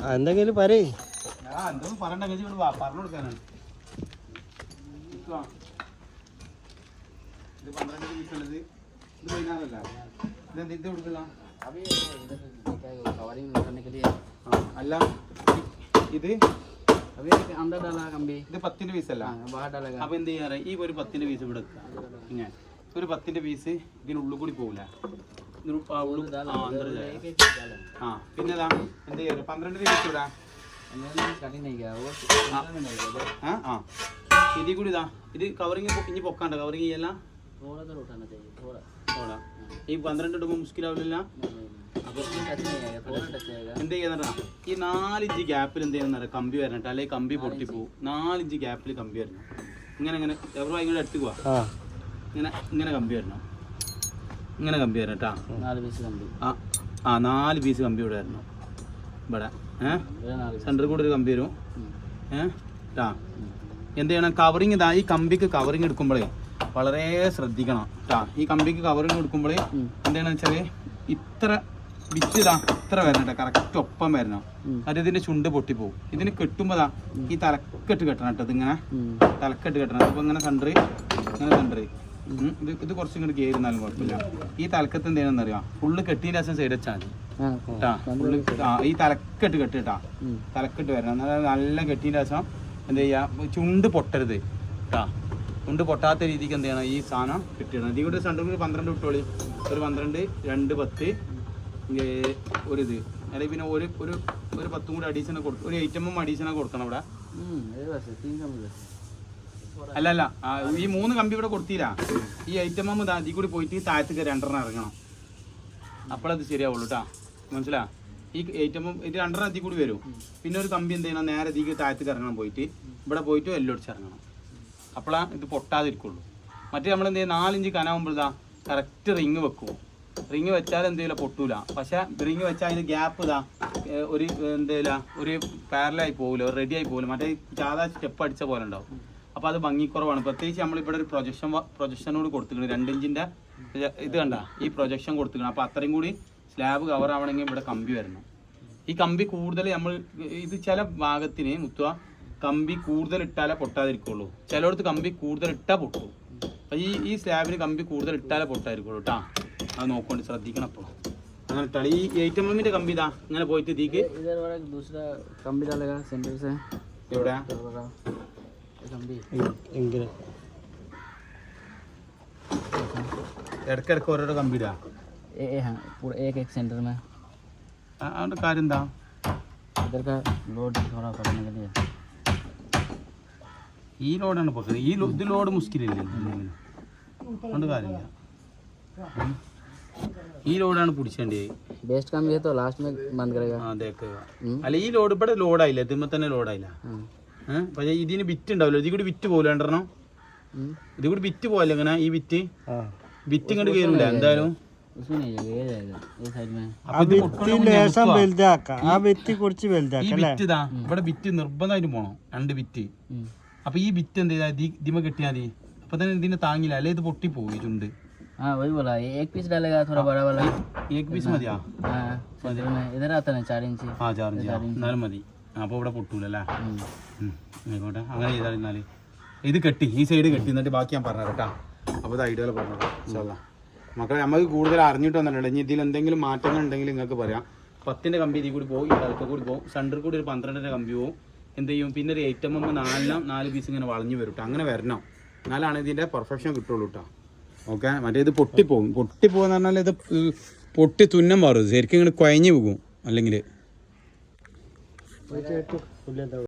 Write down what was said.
എന്തെങ്കിലും പറയേ. അല്ല. ഇത്? ഇത് പത്തിന്റെ പീസ് അല്ല. അപ്പൊ എന്ത് ചെയ്യാറ്? ഈ ഒരു പത്തിന്റെ പീസ് ഇവിടെ ഇങ്ങനെ. ഒരു പത്തിന്റെ പീസ് ഇതിനുള്ളിൽ കൂടി പോകില്ല ഉള്ളും. ആ അന്തരം ആ പിന്നെ എന്ത് ചെയ്യാറ് പന്ത്രണ്ട് തിരിച്ചൂടാ ആ. ആ കൂടി ഇതാ. ഇത് കവറിങ് ഇനി പൊക്കാണ്ട. കവറിങ് ചെയ്യല്ല? ഈ പന്ത്രണ്ട് ഇടുമ്പോ മുസ്കിലാവില്ല എന്ത് ചെയ്യാ ഈ നാലിഞ്ച് ഗ്യാപ്പിൽ എന്ത് ചെയ്യുന്ന കമ്പി വരണട്ടെ അല്ലെങ്കിൽ കമ്പി പൊട്ടിപ്പോവും. നാലിഞ്ച് ഗ്യാപ്പിൽ കമ്പി വരണം. ഇങ്ങനെ ഇങ്ങനെ. എവിടെ ഇങ്ങനെ എടുത്തു പോവാ. ഇങ്ങനെ ഇങ്ങനെ കമ്പി വരണം. ഇങ്ങനെ കമ്പി വരണം കേട്ടാ. നാല് പീസ് കമ്പി. ആ ആ നാല് പീസ് കമ്പി ഇവിടെ വരണം ഇവിടെ ഏഹ് സെന്ററിൽ കൂടെ ഒരു കമ്പി വരും. ഏഹ് ട്ടാ. എന്ത് ചെയ്യണം? കവറിങ് ഇതാ ഈ കമ്പിക്ക് കവറിങ് എടുക്കുമ്പോഴേ വളരെ ശ്രദ്ധിക്കണം കേട്ടാ ഈ കമ്പിക്ക് കവറിങ് എടുക്കുമ്പോഴേ. എന്ത് ചെയ്യണം വെച്ചാൽ ഇത്ര വിറ്റ് ഇതാ ഇത്ര വരണം കേട്ടോ കറക്റ്റ് ഒപ്പം വരണം. അത് ഇതിന്റെ ചുണ്ട് പൊട്ടിപ്പോവും. ഇതിന് കെട്ടുമ്പോൾ ദാ ഈ തലക്കെട്ട് കെട്ടണം കേട്ടോ ഇതിങ്ങനെ. തലക്കെട്ട് കെട്ടണം. അപ്പൊ ഇങ്ങനെ സെന്ററി ഇങ്ങനെ സെന്ററി ഇത് ഇത് കുറച്ചും കൂടി കയറുന്നാലും കുഴപ്പമില്ല. ഈ തലക്കത്ത് എന്തെങ്കിലും അറിയാം? ഫുള്ള് കെട്ടിന്റെ ശേഷം സൈഡ് വെച്ചാൽ മതി. കേട്ടാ? ഈ തലക്കെട്ട് കെട്ട് കേട്ടാ. തലക്കെട്ട് വരണം. നല്ല കെട്ടിന്റെ ശേഷം എന്ത് ചെയ്യുക ചുണ്ട് പൊട്ടരുത്. കേട്ടാ? ചുണ്ട് പൊട്ടാത്ത രീതിക്ക് എന്ത് ചെയ്യണം? ഈ സാധനം കിട്ടിയിടണം ഇതിൽ കൂടെ ഒരു പന്ത്രണ്ട് വിട്ടോളി ഒരു പന്ത്രണ്ട് രണ്ട് പത്ത് ഒരു ഇത്. അല്ലെങ്കിൽ പിന്നെ ഒരു ഒരു ഒരു പത്തും കൂടി അഡീഷണൽ കൊടുക്കും ഒരു ഐറ്റമും അഡീഷണൽ കൊടുക്കണം ഇവിടെ. അല്ല അല്ല ഈ മൂന്ന് കമ്പി ഇവിടെ കൊടുത്തില്ല. ഈ ഐറ്റം അമ്മ ഇതി കൂടി പോയിട്ട് താഴത്തേക്ക് രണ്ടെണ്ണം ഇറങ്ങണം. അപ്പോഴത് ശരിയാവുള്ളൂ കേട്ടാ മനസ്സിലാ? ഈ ഐറ്റം ഇത് രണ്ടെണ്ണം അതി കൂടി വരും. പിന്നെ ഒരു കമ്പി എന്ത് ചെയ്യണം നേരെ ഇതിക്ക് താഴത്തേക്ക് ഇറങ്ങണം പോയിട്ട്. ഇവിടെ പോയിട്ട് എല്ലൊടിച്ച് ഇറങ്ങണം. അപ്പോഴാ ഇത് പൊട്ടാതിരിക്കുള്ളൂ. മറ്റേ നമ്മൾ എന്ത് ചെയ്യും നാലിഞ്ച് കനാവുമ്പോഴാ കറക്റ്റ് റിങ് വെക്കും. റിങ് വെച്ചാൽ എന്ത് ചെയ്യില്ല പൊട്ടൂല. പക്ഷേ റിങ് വെച്ചാൽ അതിന് ഗ്യാപ്പ് ഇതാ ഒരു എന്തേല ഒരു പാരലായി പോകില്ല റെഡി ആയി പോകില്ല മറ്റേ സാധാ സ്റ്റെപ്പ് അടിച്ച പോലെ ഉണ്ടാവും. അപ്പൊ അത് ഭംഗിക്കുറവാണ്. പ്രത്യേകിച്ച് നമ്മളിവിടെ ഒരു പ്രൊജക്ഷൻ പ്രൊജക്ഷനോട് കൊടുത്തിട്ടുണ്ട്. രണ്ടിഞ്ചിന്റെ ഇത് കണ്ട? ഈ പ്രൊജക്ഷൻ കൊടുത്തിട്ടുണ്ട്. അപ്പൊ അത്രയും കൂടി സ്ലാബ് കവർ ആവണമെങ്കിൽ ഇവിടെ കമ്പി വരണം. ഈ കമ്പി കൂടുതൽ നമ്മൾ ഇത് ചില ഭാഗത്തിന് മുത്തുക കമ്പി കൂടുതൽ ഇട്ടാലേ പൊട്ടാതിരിക്കുള്ളൂ. ചിലടത്ത് കമ്പി കൂടുതൽ ഇട്ടാ പൊട്ടു. ഈ ഈ സ്ലാബിന് കമ്പി കൂടുതൽ ഇട്ടാലേ പൊട്ടാതിരിക്കുള്ളൂ കേട്ടാ അത് നോക്കൊണ്ട് ശ്രദ്ധിക്കണം അപ്പോൾ അങ്ങനെ ഈ എയ്റ്റ് എം എമ്മിന്റെ കമ്പി ഇതാ. ഇങ്ങനെ പോയിട്ട് ഇതിക്ക് എവിടെ इधर वाला ये कम्बी ഇങ്ങനെ ഇടയ്ക്കിടയ്ക്ക് ഓരോരോ കമ്പി ഇടാ ए, ए, हाँ पूरा एक एक सेंटर में ആ- അതുകൊണ്ട് കാര്യം എന്താ इधर का लोड थोड़ा पड़ने के लिए ഈ ലോഡാണ് പൊക്കുന്നത് ഈ ലോ- ഇത് ലോഡ് മുസ്കിലില്ലേ എന്തെങ്കിലും അതുകൊണ്ട് കാര്യമില്ല ഉം. ഈ ലോഡാണ് പിടിച്ചേണ്ടത് बेस्ट काम ये तो लास्ट में बंद करेगा ആ അതൊക്കെ ഉം. അല്ല ഈ ലോഡ് ഇവിടെ ലോഡായില്ല ഇതിമ്മ തന്നെ ലോഡായില്ല हाँ ഏഹ് പക്ഷേ ഇതിന് വിറ്റ് ഉണ്ടാവില്ല ഇതിൽ കൂടി വിറ്റ് പോകില്ല രണ്ടെണ്ണം हम्म, ഇത് കൂടി വിറ്റ് പോകല്ലേ ഇങ്ങനെ ഈ വിറ്റ് ആ വിറ്റ് ഇങ്ങോട്ട് കയറില്ല എന്തായാലും उसमें नहीं जाएगा ये जाएगा ये साइड में ആ ഭിത്തി ലേശം വലുതാക്കാം ആ ഭിത്തി കുറച്ച് ഈ വലുതാക്കാം അല്ലേ വിറ്റ് ഇതാ ഇവിടെ വിറ്റ് നിർബന്ധമായിട്ട് പോകണം രണ്ട് വിറ്റ് हम्म, അപ്പൊ ഈ വിറ്റ് എന്ത് ചെയ്താൽ ഇതിമ കിട്ടിയാൽ മതി അപ്പൊ തന്നെ ഇതിനെ താങ്ങില്ല അല്ലെ ഇത് പൊട്ടി പോകും ഈ ചുണ്ട് हाँ वही बोला ये एक पीस डालेगा थोड़ा बड़ा वाला ഏക് പീസ് മതിയാ हाँ सेंटर में इधर आता है चार इंची ആ ചാർജ് എന്നാലും മതി അപ്പോൾ ഇവിടെ പൊട്ടൂലല്ലേ? അങ്ങനെ ചെയ്താൽ ഇത് കെട്ടി. ഈ സൈഡ് കെട്ടി. എന്നിട്ട് ബാക്കി ഞാൻ പറഞ്ഞു കേട്ടോ. അപ്പോൾ ഇത് ഐഡിയകൾ പറഞ്ഞു മക്കളെ നമുക്ക് കൂടുതൽ അറിഞ്ഞിട്ട് വന്നിട്ടുണ്ട്. ഇനി ഇതിൽ എന്തെങ്കിലും മാറ്റങ്ങൾ ഉണ്ടെങ്കിൽ നിങ്ങൾക്ക് പറയാം. പത്തിന്റെ കമ്പി ഇതിൽ കൂടി പോകും ഈ കൂടി പോകും സെന്ററിൽ കൂടി ഒരു പന്ത്രണ്ടിന്റെ കമ്പി പോകും എന്ത് ചെയ്യും? പിന്നെ ഒരു എയ്റ്റ് മുമ്പ് എം നാല് പീസ് ഇങ്ങനെ വളഞ്ഞു വരും കേട്ടോ. അങ്ങനെ വരണം. എന്നാലാണ് ഇതിന്റെ പെർഫെക്ഷൻ കിട്ടുള്ളൂ കേട്ടോ. ഓക്കെ മറ്റേ ഇത് പൊട്ടിപ്പോകും പൊട്ടിപ്പോകുന്ന പറഞ്ഞാൽ ഇത് പൊട്ടി തുന്നം മാറും. ശരിക്കും ഇങ്ങനെ കുഴഞ്ഞു പോകും. അല്ലെങ്കിൽ ওইটা একটু খুলে দাও।